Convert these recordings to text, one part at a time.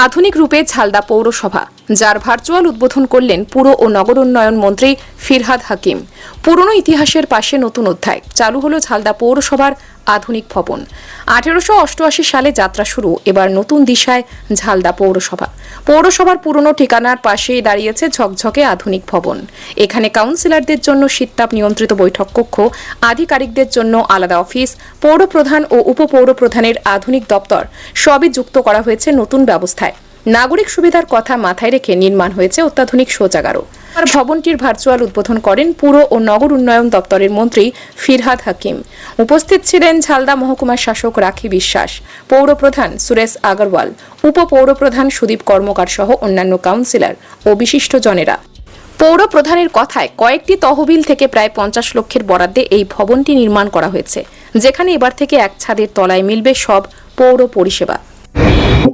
আধুনিক রূপে ঝালদা পৌরসভা, যার ভার্চুয়াল উদ্বোধন করলেন পুর ও নগর উন্নয়ন মন্ত্রী ফিরহাদ হাকিম। পুরনো ইতিহাসের পাশে নতুন অধ্যায়। চালু হলো ঝালদা পৌরসভার আধুনিক ভবন। আঠেরোশো অষ্টআশি সালে যাত্রা শুরু, এবার নতুন দিশায় ঝালদা পৌরসভা। পৌরসভার পুরনো ঠিকানার পাশেই দাঁড়িয়েছে ঝকঝকে আধুনিক ভবন। এখানে কাউন্সিলরদের জন্য শীততাপ নিয়ন্ত্রিত বৈঠক কক্ষ, আধিকারিকদের জন্য আলাদা অফিস, পৌরপ্রধান ও উপপৌরপ্রধানের আধুনিক দপ্তর, সবই যুক্ত করা হয়েছে নতুন ব্যবস্থায়। নাগরিক সুবিধার কথা মাথায় রেখে নির্মাণ হয়েছে অত্যাধুনিক শৌচাগারও। আর ভবনটির ভার্চুয়াল উদ্বোধন করেন পুর ও নগর উন্নয়ন দপ্তরের মন্ত্রী ফিরহাদ হাকিম। উপস্থিত ছিলেন ঝালদা মহকুমার শাসক রাখি বিশ্বাস, পৌরপ্রধান সুরেশ আগরওয়াল, উপপৌরপ্রধান সুদীপ কর্মকার সহ অন্যান্য কাউন্সিলর ও বিশিষ্ট জনেরা পৌর প্রধানের কথায় কয়েকটি তহবিল থেকে প্রায় পঞ্চাশ লক্ষের বরাদ্দে এই ভবনটি নির্মাণ করা হয়েছে, যেখানে এবার থেকে এক ছাদের তলায় মিলবে সব পৌর পরিষেবা।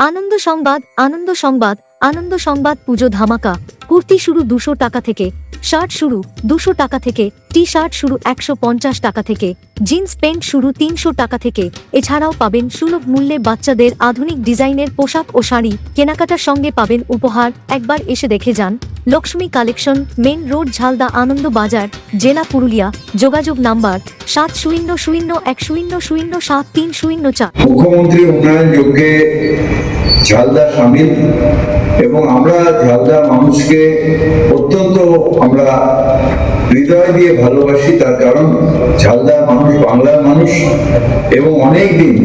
আনন্দ সংবাদ আনন্দ সংবাদ আনন্দ সংবাদ পুজো ধামাকা। কুর্তি শুরু দুশো টাকা থেকে, শার্ট শুরু দুশো টাকা থেকে টি শার্ট শুরু একশো পঞ্চাশ টাকা থেকে, জিন্স প্যান্ট শুরু তিনশো টাকা থেকে। এছাড়াও পাবেন সুলভ মূল্যে বাচ্চাদের আধুনিক ডিজাইনের পোশাক ও শাড়ি। কেনাকাটার সঙ্গে পাবেন উপহার। একবার এসে দেখে যান। Lakshmi collection main road, Jhalda, Ananda Bazar, জেলা পুরুলিয়া, যোগাযোগ নাম্বার সাত শূন্য শূন্য এক শূন্য শূন্য সাত তিন শূন্য চার। মুখ্যমন্ত্রী উন্নয়ন যজ্ঞে ঝালদা সামিল এবং আমরা ঝালদা মানুষকে অত্যন্ত আমরা হৃদয় দিয়ে ভালোবাসি, তার কারণ ঝালদার মানুষ বাংলার মানুষ এবং অনেক দিন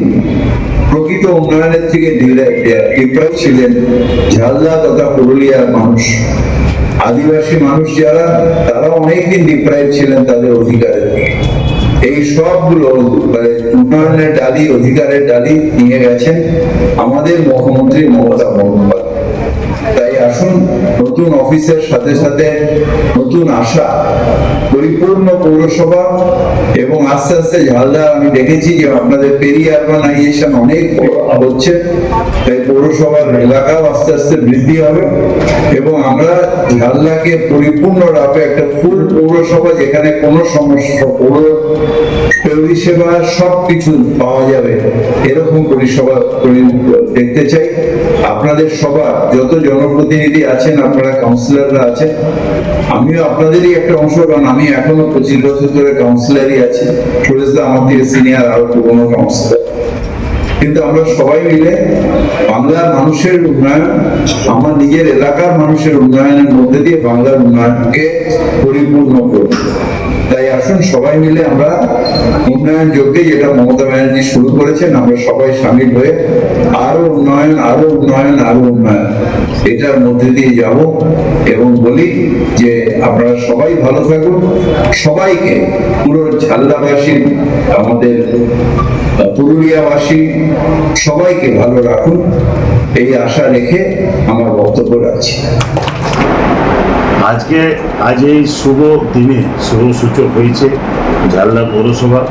প্রকৃত উন্নয়নের থেকে ডিপ্রাইভ ছিলেন ঝালদা তথা পুরুলিয়ার মানুষ। আদিবাসী মানুষ যারা তারা অনেকদিন ডিপ্রাইভ ছিলেন তাদের অধিকারের এই সবগুলো মানে উন্নয়নের ডালি, অধিকারের ডালি নিয়ে গেছেন আমাদের মুখ্যমন্ত্রী মমতা বন্দ্যোপাধ্যায়। তাই আসুন, নতুন অফিসের সাথে সাথে নতুন আশা, পরিপূর্ণ পৌরসভা এবং আস্তে আস্তে ঝালদা আমি দেখেছি যে আপনাদের পেরি অনেক হচ্ছে। তাই পৌরসভার এলাকাও আস্তে আস্তে বৃদ্ধি হবে। এবং আমরা ঝালদাকে পরিপূর্ণ রাপে একটা ফুল পৌরসভা যেখানে কোনো সমস্যা, পৌর পরিষেবা সব কিছু পাওয়া যাবে, এরকম পরিষেবা দেখতে চাই। আপনাদের সবার, যত জনপ্রতিনিধি আছেন, আপনারা কাউন্সিলররা আছেন আপনাদেরই একটা অংশ, কারণ আমি এখনও পঁচিশ বছর ধরে কাউন্সিলারই আছি। আমার থেকে সিনিয়র আরও পুরোনো কাউন্সিলার কিন্তু আমরা সবাই মিলে বাংলার মানুষের উন্নয়ন, আমার নিজের এলাকার মানুষের উন্নয়নের মধ্যে দিয়ে বাংলার উন্নয়নকে পরিপূর্ণ করব। তাই আসুন, সবাই মিলে আমরা উন্নয়ন যজ্ঞে যেটা মমতা ব্যানার্জি শুরু করেছেন, আমরা সবাই সামিল হয়ে আরও উন্নয়ন আরও উন্নয়ন আরও উন্নয়ন। এটার মধ্যে দিয়ে যাব এবং বলি যে আপনারা সবাই ভালো থাকুন। সবাইকে পুরো ঝালদাবাসী, আমাদের পুরুলিয়াবাসী, সবাইকে ভালো রাখুন। এই আশা রেখে আমার বক্তব্য রাখছি। আজকে আজ এই শুভ দিনে, শুভ সূচক হয়েছে ঝালদা পৌরসভা।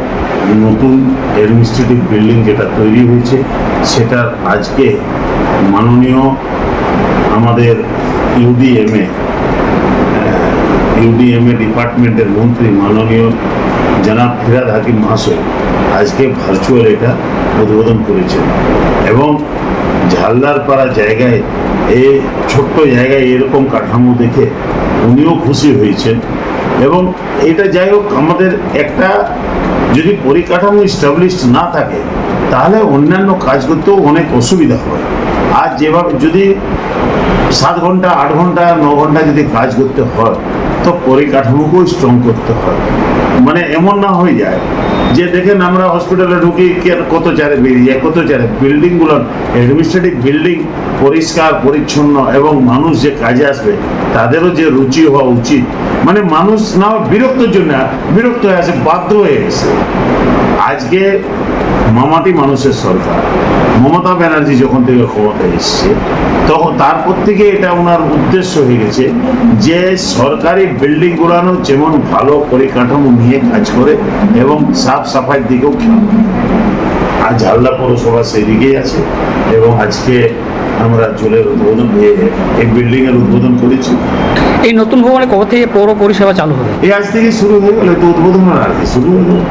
নতুন অ্যাডমিনিস্ট্রেটিভ বিল্ডিং যেটা তৈরি হয়েছে সেটার আজকে মাননীয় আমাদের ইউডিএমএ ইউডিএমএ ডিপার্টমেন্টের মন্ত্রী মাননীয় জনাব ফিরাদ হাকিম মহাশয় আজকে ভার্চুয়াল এটা উদ্বোধন করেছেন। এবং ঝালদার পাড়া জায়গায়, এই ছোট্ট জায়গায় এরকম কাঠামো দেখে উনিও খুশি হয়েছেন। এবং এটা যাই হোক আমাদের একটা যদি পরিকাঠামো ইস্টাবলিশ না থাকে, তাহলে অন্যান্য কাজ করতেও অনেক অসুবিধা হয়। আর যেভাবে যদি সাত ঘণ্টা, আট ঘণ্টা, ন ঘণ্টা যদি কাজ করতে হয়, তো পরিকাঠামোকেও স্ট্রং করতে হয়। মানে এমন না হয়ে যায় যে দেখেন আমরা হসপিটালে ঢুকি কত চারে বেরিয়ে যায়, কত চারে বিল্ডিংগুলো অ্যাডমিনিস্ট্রেটিভ বিল্ডিং পরিষ্কার, পরিচ্ছন্ন এবং মানুষ যে কাজে আসবে, তাদেরও যে রুচি হওয়া উচিত। মানে মানুষ না বিরক্তর জন্য, বিরক্ত হয়ে আসে, বাধ্য হয়ে গেছে আজকে মামাটি মানুষের সরকার। মমতা ব্যানার্জি যখন থেকে ক্ষমতায় এসছে তখন তারপর থেকে এটা ওনার উদ্দেশ্য হয়ে গেছে যে সরকারি বিল্ডিং গুলানো যেমন ভালো পরিকাঠামো নিয়ে কাজ করে এবং সাফ সাফাইয়ের দিকেও খেয়াল আর ঝালদা পৌরসভা সেই দিকেই আছে এবং আজকে আমরা জলের উদ্বোধন হয়ে এই বিল্ডিং এর উদ্বোধন করেছি। এই নতুন ভবনে কবে থেকে পৌর পরিষেবা চালু হবে? এই আজ থেকে শুরু হয়ে গেল তো উদ্বোধন আর শুরু হয়ে